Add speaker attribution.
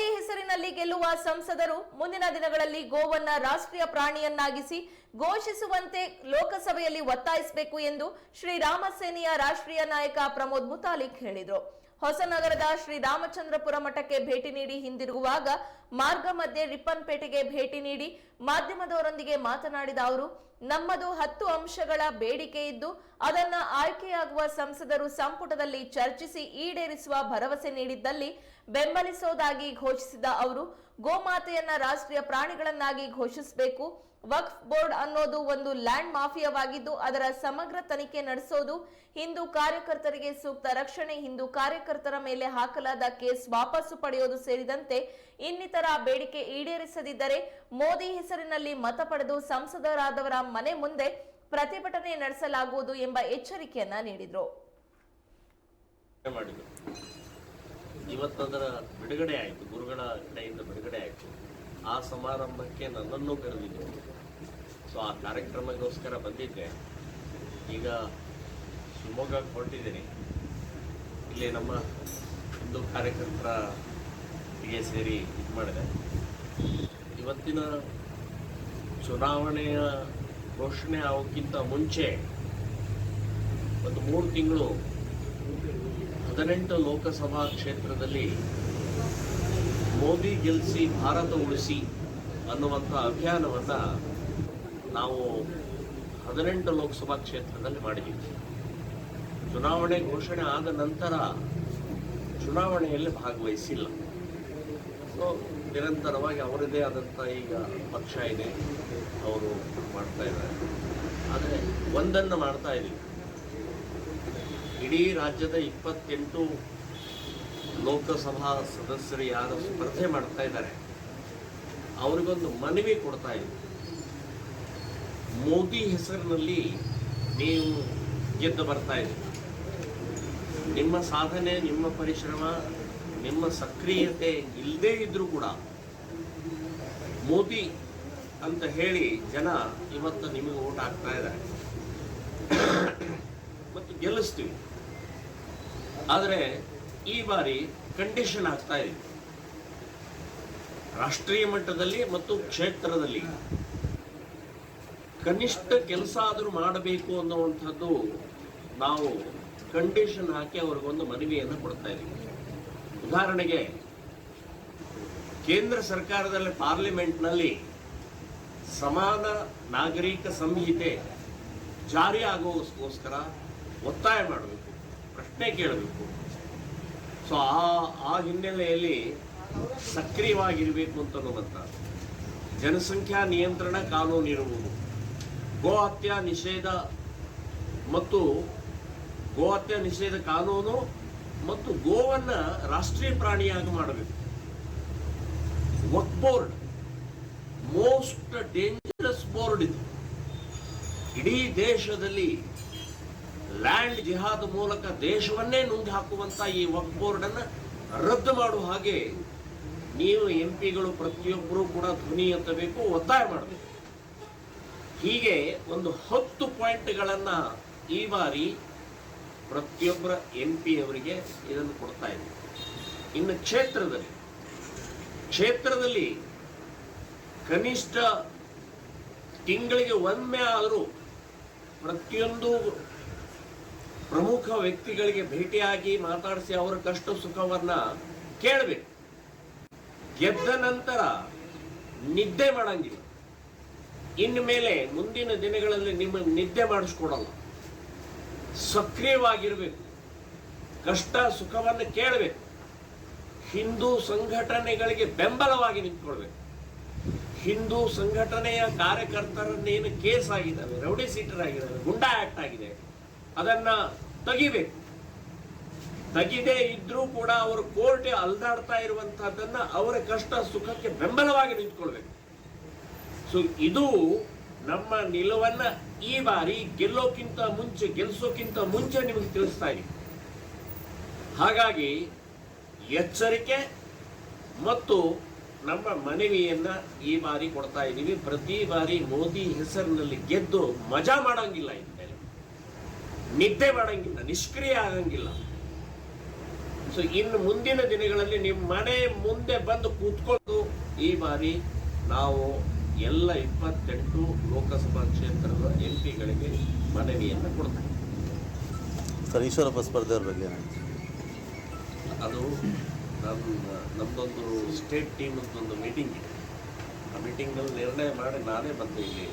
Speaker 1: ಮೋದಿ ಹೆಸರಿನಲ್ಲಿ ಗೆಲ್ಲುವ ಸಂಸದರು ಮುಂದಿನ ದಿನಗಳಲ್ಲಿ ಗೋವನ್ನ ರಾಷ್ಟ್ರೀಯ ಪ್ರಾಣಿಯನ್ನಾಗಿಸಿ ಘೋಷಿಸುವಂತೆ ಲೋಕಸಭೆಯಲ್ಲಿ ಒತ್ತಾಯಿಸಬೇಕು ಎಂದು ಶ್ರೀರಾಮ ಸೇನೆಯ ರಾಷ್ಟ್ರೀಯ ನಾಯಕ ಪ್ರಮೋದ್ ಮುತಾಲಿಕ್ ಹೇಳಿದರು. ಹೊಸನಗರದ ಶ್ರೀರಾಮಚಂದ್ರಪುರ ಮಠಕ್ಕೆ ಭೇಟಿ ನೀಡಿ ಹಿಂದಿರುಗುವಾಗ ಮಾರ್ಗ ಮಧ್ಯೆ ರಿಪ್ಪನ್ಪೇಟೆಗೆ ಭೇಟಿ ನೀಡಿ ಮಾಧ್ಯಮದವರೊಂದಿಗೆ ಮಾತನಾಡಿದ ಅವರು, ನಮ್ಮದು ಹತ್ತು ಅಂಶಗಳ ಬೇಡಿಕೆ ಇದ್ದು ಅದನ್ನ ಆಯ್ಕೆಯಾಗುವ ಸಂಸದರು ಸಂಪುಟದಲ್ಲಿ ಚರ್ಚಿಸಿ ಈಡೇರಿಸುವ ಭರವಸೆ ನೀಡಿದ್ದಲ್ಲಿ ಬೆಂಬಲಿಸೋದಾಗಿ ಘೋಷಿಸಿದ ಅವರು ಗೋಮಾತೆಯನ್ನ ರಾಷ್ಟ್ರೀಯ ಪ್ರಾಣಿಗಳನ್ನಾಗಿ ಘೋಷಿಸಬೇಕು. ವಕ್ಫ್ ಬೋರ್ಡ್ ಅನ್ನೋದು ಒಂದು ಲ್ಯಾಂಡ್ ಮಾಫಿಯಾವಾಗಿದ್ದು, ಅದರ ಸಮಗ್ರ ತನಿಖೆ ನಡೆಸೋದು. ಹಿಂದೂ ಕಾರ್ಯಕರ್ತರಿಗೆ ಸೂಕ್ತ ರಕ್ಷಣೆ, ಹಿಂದೂ ಕಾರ್ಯಕರ್ತರ ಮೇಲೆ ಹಾಕಲಾದ ಕೇಸ್ ವಾಪಸ್ಸು ಪಡೆಯೋದು ಸೇರಿದಂತೆ ಇನ್ನಿತರ ಬೇಡಿಕೆ ಈಡೇರಿಸದಿದ್ದರೆ ಮೋದಿ ಹೆಸರಿನಲ್ಲಿ ಮತ ಪಡೆದು ಸಂಸದರಾದವರ ಮನೆ ಮುಂದೆ ಪ್ರತಿಭಟನೆ ನಡೆಸಲಾಗುವುದು ಎಂಬ ಎಚ್ಚರಿಕೆಯನ್ನ ನೀಡಿದ್ರು.
Speaker 2: ಇವತ್ತದರ ಬಿಡುಗಡೆ ಆಯಿತು, ಗುರುಗಳ ಕಡೆಯಿಂದ ಬಿಡುಗಡೆ ಆಯಿತು. ಆ ಸಮಾರಂಭಕ್ಕೆ ನನ್ನನ್ನು ಕರೆದಿದ್ದರು ಸೊ ಆ ಕಾರ್ಯಕ್ರಮಕ್ಕೋಸ್ಕರ ಬಂದಿದ್ದೆ. ಈಗ ಶಿವಮೊಗ್ಗಕ್ಕೆ ಹೊರಟಿದ್ದೀನಿ. ಇಲ್ಲಿ ನಮ್ಮ ಹಿಂದೂ ಕಾರ್ಯಕರ್ತರ ಗೆ ಸೇರಿ ಇದು ಮಾಡಿದೆ. ಇವತ್ತಿನ ಚುನಾವಣೆಯ ಘೋಷಣೆ ಆಗೋಕ್ಕಿಂತ ಮುಂಚೆ ಒಂದು ಮೂರು ತಿಂಗಳು ಹದಿನೆಂಟು ಲೋಕಸಭಾ ಕ್ಷೇತ್ರದಲ್ಲಿ ಮೋದಿ ಗೆಲ್ಲಿಸಿ ಭಾರತ ಉಳಿಸಿ ಅನ್ನುವಂಥ ಅಭಿಯಾನವನ್ನು ನಾವು ಹದಿನೆಂಟು ಲೋಕಸಭಾ ಕ್ಷೇತ್ರದಲ್ಲಿ ಮಾಡಿದ್ದೀವಿ. ಚುನಾವಣೆ ಘೋಷಣೆ ಆದ ನಂತರ ಚುನಾವಣೆಯಲ್ಲಿ ಭಾಗವಹಿಸಿಲ್ಲ. ಸೊ ನಿರಂತರವಾಗಿ ಅವರದೇ ಆದಂಥ ಈಗ ಪಕ್ಷ ಇದೆ. ಅವರು ಮಾಡ್ತಾ ಇದ್ದಾರೆ. ಆದರೆ ಒಂದನ್ನು ಮಾಡ್ತಾ ಇದ್ದೀವಿ. ಇಡೀ ರಾಜ್ಯದ ಇಪ್ಪತ್ತೆಂಟು ಲೋಕಸಭಾ ಸದಸ್ಯರು ಯಾರು ಸ್ಪರ್ಧೆ ಮಾಡ್ತಾ ಇದ್ದಾರೆ, ಅವರಿಗೊಂದು ಮನವಿ ಕೊಡ್ತಾ ಇದ್ರು ಮೋದಿ ಹೆಸರಿನಲ್ಲಿ ನೀವು ಗೆದ್ದು ಬರ್ತಾ ಇದ್ದೀರಿ ನಿಮ್ಮ ಸಾಧನೆ, ನಿಮ್ಮ ಪರಿಶ್ರಮ, ನಿಮ್ಮ ಸಕ್ರಿಯತೆ ಇಲ್ಲದೇ ಇದ್ದರೂ ಕೂಡ ಮೋದಿ ಅಂತ ಹೇಳಿ ಜನ ಇವತ್ತು ನಿಮಗೆ ಓಟ್ ಹಾಕ್ತಾ ಇದ್ದಾರೆ. ಮತ್ತು ಗೆಲ್ಲಿಸ್ತೀವಿ. ಆದರೆ ಈ ಬಾರಿ ಕಂಡೀಷನ್ ಆಗ್ತಾ ಇದೆ. ರಾಷ್ಟ್ರೀಯ ಮಟ್ಟದಲ್ಲಿ ಮತ್ತು ಕ್ಷೇತ್ರದಲ್ಲಿ ಕನಿಷ್ಠ ಕೆಲಸ ಆದರೂ ಮಾಡಬೇಕು ಅನ್ನುವಂಥದ್ದು ನಾವು ಕಂಡೀಷನ್ ಹಾಕಿ ಅವ್ರಿಗೊಂದು ಮನವಿಯನ್ನು ಕೊಡ್ತಾ ಇದ್ದೀವಿ. ಉದಾಹರಣೆಗೆ ಕೇಂದ್ರ ಸರ್ಕಾರದಲ್ಲಿ ಪಾರ್ಲಿಮೆಂಟ್ನಲ್ಲಿ ಸಮಾನ ನಾಗರಿಕ ಸಂಹಿತೆ ಜಾರಿ ಆಗೋಸ್ಕೋಸ್ಕರ ಒತ್ತಾಯ ಮಾಡಬೇಕು ಪ್ರಶ್ನೆ ಕೇಳಬೇಕು. ಸೊ ಆ ಆ ಹಿನ್ನೆಲೆಯಲ್ಲಿ ಸಕ್ರಿಯವಾಗಿರಬೇಕು ಅಂತ ಅನ್ನುವಂಥ ಜನಸಂಖ್ಯಾ ನಿಯಂತ್ರಣ ಕಾನೂನು ಇರುವುದು ಗೋ ಹತ್ಯಾ ನಿಷೇಧ ಮತ್ತು ಗೋ ಹತ್ಯಾ ನಿಷೇಧ ಕಾನೂನು ಮತ್ತು ಗೋವನ್ನ ರಾಷ್ಟ್ರೀಯ ಪ್ರಾಣಿಯಾಗಿ ಮಾಡಬೇಕು. Waqf board most dangerous board ಇದು. ಇಡೀ ದೇಶದಲ್ಲಿ ಲ್ಯಾಂಡ್ ಜಿಹಾದ್ ಮೂಲಕ ದೇಶವನ್ನೇ ನುಂಗಿ ಹಾಕುವಂತ ಈ ವಕ್ ಬೋರ್ಡ್ ಅನ್ನ ರದ್ದು ಮಾಡುವ ಹಾಗೆ ನೀವು ಎಂ ಪಿಗಳು ಪ್ರತಿಯೊಬ್ಬರೂ ಕೂಡ ಧ್ವನಿ ಎತ್ತಬೇಕು, ಒತ್ತಾಯ ಮಾಡಬೇಕು. ಹೀಗೆ ಒಂದು ಹತ್ತು ಪಾಯಿಂಟ್ಗಳನ್ನ ಈ ಬಾರಿ ಪ್ರತಿಯೊಬ್ಬರ ಎಂ ಪಿ ಅವರಿಗೆ ಇದನ್ನು ಕೊಡ್ತಾ ಇದೆ ಇನ್ನು ಕ್ಷೇತ್ರದಲ್ಲಿ ಕ್ಷೇತ್ರದಲ್ಲಿ ಕನಿಷ್ಠ ತಿಂಗಳಿಗೆ ಒಮ್ಮೆ ಆದರೂ ಪ್ರತಿಯೊಂದು ಪ್ರಮುಖ ವ್ಯಕ್ತಿಗಳಿಗೆ ಭೇಟಿಯಾಗಿ ಮಾತಾಡಿಸಿ ಅವರ ಕಷ್ಟ ಸುಖವನ್ನ ಕೇಳಬೇಕು. ಗೆದ್ದ ನಂತರ ನಿದ್ದೆ ಮಾಡಂಗಿಲ್ಲ. ಇನ್ನು ಮೇಲೆ ಮುಂದಿನ ದಿನಗಳಲ್ಲಿ ನಿಮ್ಮ ನಿದ್ದೆ ಮಾಡಿಸ್ಕೊಡಲ್ಲ. ಸಕ್ರಿಯವಾಗಿರಬೇಕು. ಕಷ್ಟ ಸುಖವನ್ನು ಕೇಳಬೇಕು. ಹಿಂದೂ ಸಂಘಟನೆಗಳಿಗೆ ಬೆಂಬಲವಾಗಿ ನಿಂತ್ಕೊಳ್ಬೇಕು. ಹಿಂದೂ ಸಂಘಟನೆಯ ಕಾರ್ಯಕರ್ತರನ್ನೇನು ಕೇಸ್ ಆಗಿದ್ದಾವೆ, ರೌಡಿ ಸೀಟರ್ ಆಗಿದ್ದಾವೆ, ಗುಂಡಾ ಆಕ್ಟ್ ಆಗಿದೆ. ಅದನ್ನ ತೆಗಿಬೇಕು. ತೆಗಿದೇ ಇದ್ರೂ ಕೂಡ ಅವರು ಕೋರ್ಟ್ ಅಲ್ದಾಡ್ತಾ ಇರುವಂತಹದ್ದನ್ನ ಅವರ ಕಷ್ಟ ಸುಖಕ್ಕೆ ಬೆಂಬಲವಾಗಿ ನಿಂತ್ಕೊಳ್ಬೇಕು. ಸೊ ಇದು ನಮ್ಮ ನಿಲುವನ್ನ ಈ ಬಾರಿ ಗೆಲ್ಲೋಕ್ಕಿಂತ ಮುಂಚೆ, ಗೆಲ್ಸೋಕ್ಕಿಂತ ಮುಂಚೆ ನಿಮಗೆ ತಿಳಿಸ್ತಾ ಇದ್ದೀನಿ ಹಾಗಾಗಿ ಎಚ್ಚರಿಕೆ ಮತ್ತು ನಮ್ಮ ಮನವಿಯನ್ನ ಈ ಬಾರಿ ಕೊಡ್ತಾ ಇದ್ದೀವಿ ಪ್ರತಿ ಬಾರಿ ಮೋದಿ ಹೆಸರಿನಲ್ಲಿ ಗೆದ್ದು ಮಜಾ ಮಾಡಂಗಿಲ್ಲ ಇನ್ಮೇಲೆ ನಿದ್ದೆ ಮಾಡಂಗಿಲ್ಲ ನಿಷ್ಕ್ರಿಯ ಆಗಂಗಿಲ್ಲ. ಸೊ ಇನ್ನು ಮುಂದಿನ ದಿನಗಳಲ್ಲಿ ನಿಮ್ಮ ಮನೆ ಮುಂದೆ ಬಂದು ಕೂತ್ಕೊಂಡು ಈ ಬಾರಿ ನಾವು ಎಲ್ಲ ಇಪ್ಪತ್ತೆಂಟು ಲೋಕಸಭಾ ಕ್ಷೇತ್ರದ ಎಂ ಪಿಗಳಿಗೆ ಮನವಿಯನ್ನು ಕೊಡ್ತೇವೆ.
Speaker 3: ಸರ್ ಈಶ್ವರಪ್ಪ ಸ್ಪರ್ಧೆಯವ್ರ ಬಗ್ಗೆ
Speaker 2: ಅದು ನಮ್ಮ ನಮ್ಮದೊಂದು ಸ್ಟೇಟ್ ಟೀಮದೊಂದು ಮೀಟಿಂಗ್ ಇದೆ. ಆ ಮೀಟಿಂಗಲ್ಲಿ ನಿರ್ಣಯ ಮಾಡಿ ನಾನೇ ಬಂದು ಇಲ್ಲಿ